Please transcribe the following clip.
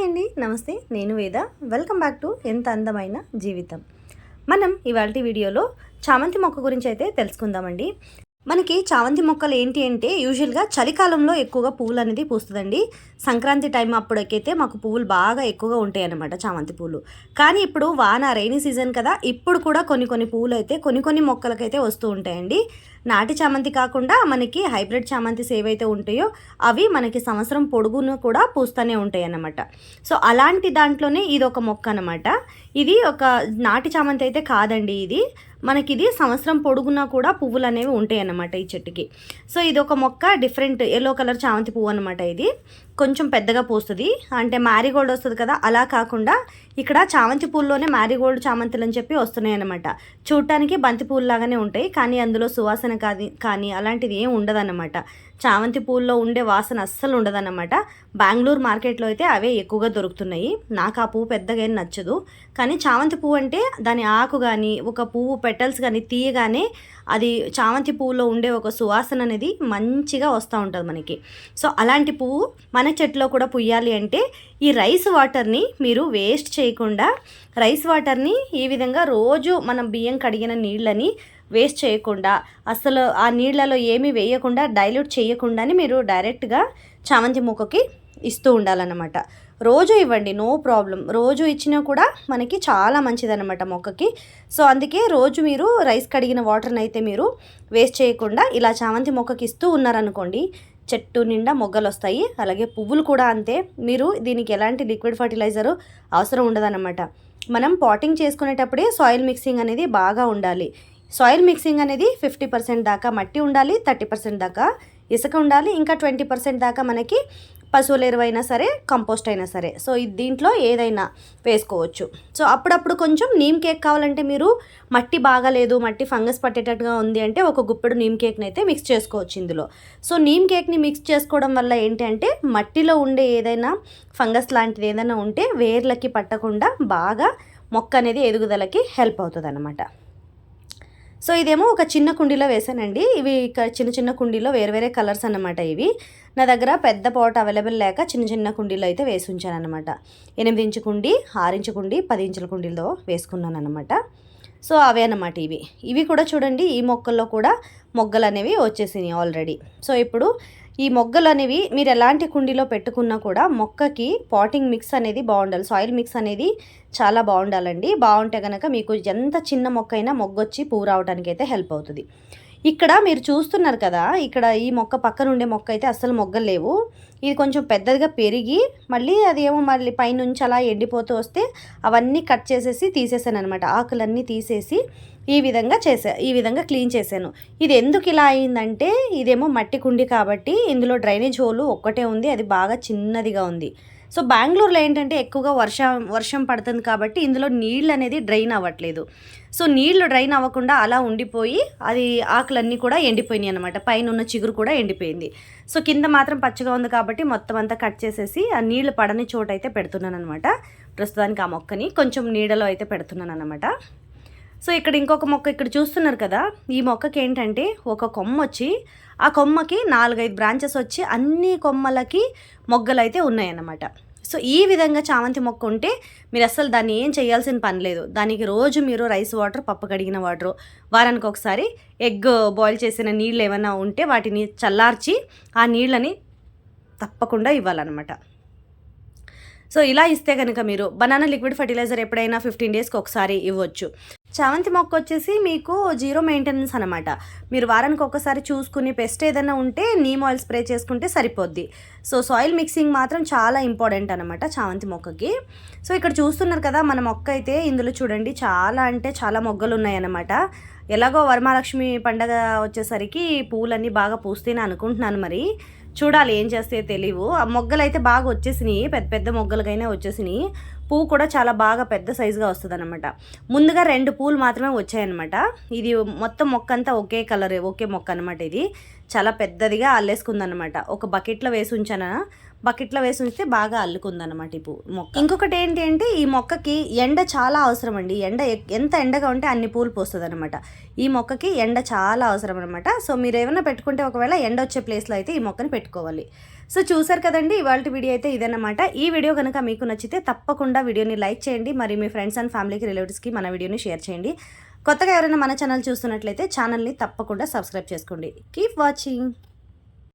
Hi అండి నమస్తే. నేను వేద. వెల్కమ్ బ్యాక్ టు ఎంత అందమైన జీవితం. మనం ఇవాళ వీడియోలో చామంతి మొక్క గురించి అయితే తెలుసుకుందామండి. మనకి చామంతి మొక్కలు ఏంటి అంటే యూజువల్గా చలికాలంలో ఎక్కువగా పువ్వులు అనేది పూస్తుందండి. సంక్రాంతి టైం అప్పటికైతే మాకు పువ్వులు బాగా ఎక్కువగా ఉంటాయి అన్నమాట చామంతి పూలు. కానీ ఇప్పుడు వాన రైనీ సీజన్ కదా ఇప్పుడు కూడా కొన్ని కొన్ని పువ్వులు అయితే కొన్ని కొన్ని మొక్కలకైతే వస్తూ ఉంటాయండి. నాటి చామంతి కాకుండా మనకి హైబ్రిడ్ చామంతిస్ ఏవైతే ఉంటాయో అవి మనకి సంవత్సరం పొడుగును కూడా పూస్తూనే ఉంటాయి అన్నమాట సో అలాంటి దాంట్లోనే ఇది ఒక మొక్క అనమాట ఇది ఒక నాటి చామంతి అయితే కాదండి ఇది. మనకి ఇది సంవత్సరం పొడుగునా కూడా పువ్వులు అనేవి ఉంటాయి అన్నమాట ఈ చెట్టుకి. సో ఇది ఒక మొక్క డిఫరెంట్ ఎల్లో కలర్ చామంతి పువ్వు అనమాట ఇది. కొంచెం పెద్దగా పూస్తుంది. అంటే మ్యారీగోల్డ్ వస్తుంది కదా అలా కాకుండా ఇక్కడ చామంతి పూల్లోనే మ్యారీగోల్డ్ చామంతులు అని చెప్పి వస్తున్నాయి అనమాట చూడటానికి బంతి లాగానే ఉంటాయి కానీ అందులో సువాసన కానీ కానీ అలాంటిది ఏం ఉండదన్నమాట. చామంతి పూల్లో ఉండే వాసన అస్సలు ఉండదన్నమాట. బెంగళూరు మార్కెట్లో అయితే అవే ఎక్కువగా దొరుకుతున్నాయి. నాకు ఆ పువ్వు పెద్దగా ఏం నచ్చదు. కానీ చామంతి పువ్వు అంటే దాని ఆకు కానీ ఒక పువ్వు పెటల్స్ కానీ తీయగానే అది చామంతి పువ్వులో ఉండే ఒక సువాసన అనేది మంచిగా వస్తూ ఉంటుంది మనకి. సో అలాంటి పువ్వు మన చెట్లో కూడా పుయ్యాలి అంటే ఈ రైస్ వాటర్ని మీరు వేస్ట్ చేయకుండా రైస్ వాటర్ని ఈ విధంగా రోజు మనం బియ్యం కడిగిన నీళ్ళని వేస్ట్ చేయకుండా అసలు ఆ నీళ్ళలో ఏమీ వేయకుండా డైల్యూట్ చేయకుండానే మీరు డైరెక్ట్గా చామంతి మొక్కకి ఇస్తూ ఉండాలన్నమాట. రోజు ఇవ్వండి నో ప్రాబ్లం. రోజు ఇచ్చినా కూడా మనకి చాలా మంచిదన్నమాట మొక్కకి. సో అందుకే రోజు మీరు రైస్ కడిగిన వాటర్ని అయితే మీరు వేస్ట్ చేయకుండా ఇలా చామంతి మొక్కకి ఇస్తూ ఉన్నారనుకోండి చెట్టు నిండా మొగ్గలు వస్తాయి అలాగే పువ్వులు కూడా అంతే. మీరు దీనికి ఎలాంటి లిక్విడ్ ఫర్టిలైజరు అవసరం ఉండదన్నమాట. మనం పాటింగ్ చేసుకునేటప్పుడే సాయిల్ మిక్సింగ్ అనేది బాగా ఉండాలి. సాయిల్ మిక్సింగ్ అనేది ఫిఫ్టీ పర్సెంట్ దాకా మట్టి ఉండాలి థర్టీ పర్సెంట్ దాకా ఇసుక ఉండాలి. ఇంకా ట్వంటీ పర్సెంట్ దాకా మనకి పశువుల ఎరువైనా సరే కంపోస్ట్ అయినా సరే. సో ఇది దీంట్లో ఏదైనా వేసుకోవచ్చు. సో అప్పుడప్పుడు కొంచెం నీమ్ కేక్ కావాలంటే మీరు మట్టి బాగాలేదు మట్టి ఫంగస్ పట్టేటట్టుగా ఉంది అంటే ఒక గుప్పెడు నీమ్ కేక్ని అయితే మిక్స్ చేసుకోవచ్చు ఇందులో. సో నీమ్ కేక్ని మిక్స్ చేసుకోవడం వల్ల ఏంటంటే మట్టిలో ఉండే ఏదైనా ఫంగస్ లాంటిది ఏదైనా ఉంటే వేర్లకి పట్టకుండా బాగా మొక్క అనేది ఎదుగుదలకి హెల్ప్ అవుతుంది అనమాట సో ఇదేమో ఒక చిన్న కుండీలో వేసానండి. ఇవి చిన్న చిన్న కుండీలో వేరే వేరే కలర్స్ అన్నమాట ఇవి. నా దగ్గర పెద్ద పాట్ అవైలబుల్ లేక చిన్న చిన్న కుండీలో అయితే వేసి ఉంచాను అనమాట ఎనిమిది ఇంచు కుండీ ఆరు ఇంచు కుండీ పది ఇంచుల కుండీలో వేసుకున్నాను అనమాట సో అవే అన్నమాట ఇవి. ఇవి కూడా చూడండి ఈ మొక్కల్లో కూడా మొగ్గలు అనేవి వచ్చేసినాయి ఆల్రెడీ సో ఇప్పుడు ఈ మొగ్గలు అనేవి మీరు ఎలాంటి కుండీలో పెట్టుకున్నా కూడా మొక్కకి పాటింగ్ మిక్స్ అనేది బాగుండాలి. సాయిల్ మిక్స్ అనేది చాలా బాగుండాలండి. బాగుంటే కనుక మీకు ఎంత చిన్న మొక్క అయినా మొగ్గొచ్చి పువ్వు రావడానికి అయితే హెల్ప్ అవుతుంది. ఇక్కడ మీరు చూస్తున్నారు కదా ఇక్కడ ఈ మొక్క పక్కన ఉండే మొక్క అయితే అస్సలు మొగ్గలు లేవు. ఇది కొంచెం పెద్దదిగా పెరిగి మళ్ళీ అది ఏమో మళ్ళీ పైనుంచి అలా ఎండిపోతూ వస్తే అవన్నీ కట్ చేసేసి తీసేసాను అనమాట ఆకులన్నీ తీసేసి ఈ విధంగా చేసా ఈ విధంగా క్లీన్ చేశాను. ఇది ఎందుకు ఇలా అయిందంటే ఇదేమో మట్టి కుండి కాబట్టి ఇందులో డ్రైనేజ్ హోలు ఒక్కటే ఉంది అది బాగా చిన్నదిగా ఉంది. సో బెంగళూరులో ఏంటంటే ఎక్కువగా వర్షం వర్షం పడుతుంది కాబట్టి ఇందులో నీళ్ళు అనేది డ్రైన్ అవ్వట్లేదు. సో నీళ్ళు డ్రైన్ అవ్వకుండా అలా ఉండిపోయి అది ఆకులన్నీ కూడా ఎండిపోయినాయి అనమాట పైన ఉన్న చిగురు కూడా ఎండిపోయింది. సో కింద మాత్రం పచ్చగా ఉంది కాబట్టి మొత్తం అంతా కట్ చేసేసి ఆ నీళ్ళు పడని చోట అయితే పెడుతున్నాను అనమాట ప్రస్తుతానికి ఆ మొక్కని కొంచెం నీడలో అయితే పెడుతున్నాను అనమాట సో ఇక్కడ ఇంకొక మొక్క ఇక్కడ చూస్తున్నారు కదా ఈ మొక్కకి ఏంటంటే ఒక కొమ్మ వచ్చి ఆ కొమ్మకి నాలుగైదు బ్రాంచెస్ వచ్చి అన్ని కొమ్మలకి మొగ్గలు అయితే ఉన్నాయన్నమాట. సో ఈ విధంగా చామంతి మొక్క ఉంటే మీరు అసలు దాన్ని ఏం చేయాల్సిన పని లేదు. దానికి రోజు మీరు రైస్ వాటర్ పప్పు కడిగిన వాటర్ వారానికి ఒకసారి ఎగ్ బాయిల్ చేసిన నీళ్ళు ఏమైనా ఉంటే వాటిని చల్లార్చి ఆ నీళ్ళని తప్పకుండా ఇవ్వాలన్నమాట. సో ఇలా ఇస్తే కనుక మీరు బనానా లిక్విడ్ ఫర్టిలైజర్ ఎప్పుడైనా ఫిఫ్టీన్ డేస్కి ఒకసారి ఇవ్వచ్చు. చామంతి మొక్క వచ్చేసి మీకు జీరో మెయింటెనెన్స్ అనమాట మీరు వారానికి ఒకసారి చూసుకుని పెస్ట్ ఏదైనా ఉంటే నీమ్ ఆయిల్ స్ప్రే చేసుకుంటే సరిపోద్ది. సో సాయిల్ మిక్సింగ్ మాత్రం చాలా ఇంపార్టెంట్ అనమాట చామంతి మొక్కకి. సో ఇక్కడ చూస్తున్నారు కదా మన మొక్క అయితే ఇందులో చూడండి చాలా అంటే చాలా మొగ్గలు ఉన్నాయన్నమాట. ఎలాగో వరమహాలక్ష్మి పండగ వచ్చేసరికి పూలన్నీ బాగా పూస్తేనే అనుకుంటున్నాను మరి. చూడాలి ఏం చేస్తే తెలియవు ఆ మొగ్గలు అయితే బాగా వచ్చేసినాయి పెద్ద పెద్ద మొగ్గలకైనా వచ్చేసినాయి. పువ్వు కూడా చాలా బాగా పెద్ద సైజుగా వస్తుంది అనమాట ముందుగా రెండు పూలు మాత్రమే వచ్చాయన్నమాట. ఇది మొత్తం మొక్క అంతా ఒకే కలర్ ఒకే మొక్క అనమాట ఇది. చాలా పెద్దదిగా అల్లేసుకుందనమాట ఒక బకెట్లో వేసి ఉంచాను? బకెట్లో వేసి ఉంచితే బాగా అల్లుకుందనమాట ఈ పువ్వు మొక్క. ఇంకొకటి ఏంటి అంటే ఈ మొక్కకి ఎండ చాలా అవసరం అండి ఎండ ఎంత ఎండగా ఉంటే అన్ని పూలు పోస్తుంది అనమాట ఈ మొక్కకి ఎండ చాలా అవసరం అనమాట సో మీరు ఏమైనా పెట్టుకుంటే ఒకవేళ ఎండ వచ్చే ప్లేస్లో అయితే ఈ మొక్కని పెట్టుకోవాలి. సో చూసారు కదండి ఇవాళ వీడియో అయితే ఇదన్నమాట. ఈ వీడియో కనుక మీకు నచ్చితే తప్పకుండా వీడియోని లైక్ చేయండి మరి మీ ఫ్రెండ్స్ అండ్ ఫ్యామిలీకి రిలేటివ్స్కి మన వీడియోని షేర్ చేయండి. కొత్తగా ఎవరైనా మన ఛానల్ చూస్తున్నట్లయితే ఛానల్ని తప్పకుండా సబ్స్క్రైబ్ చేసుకోండి. Keep watching.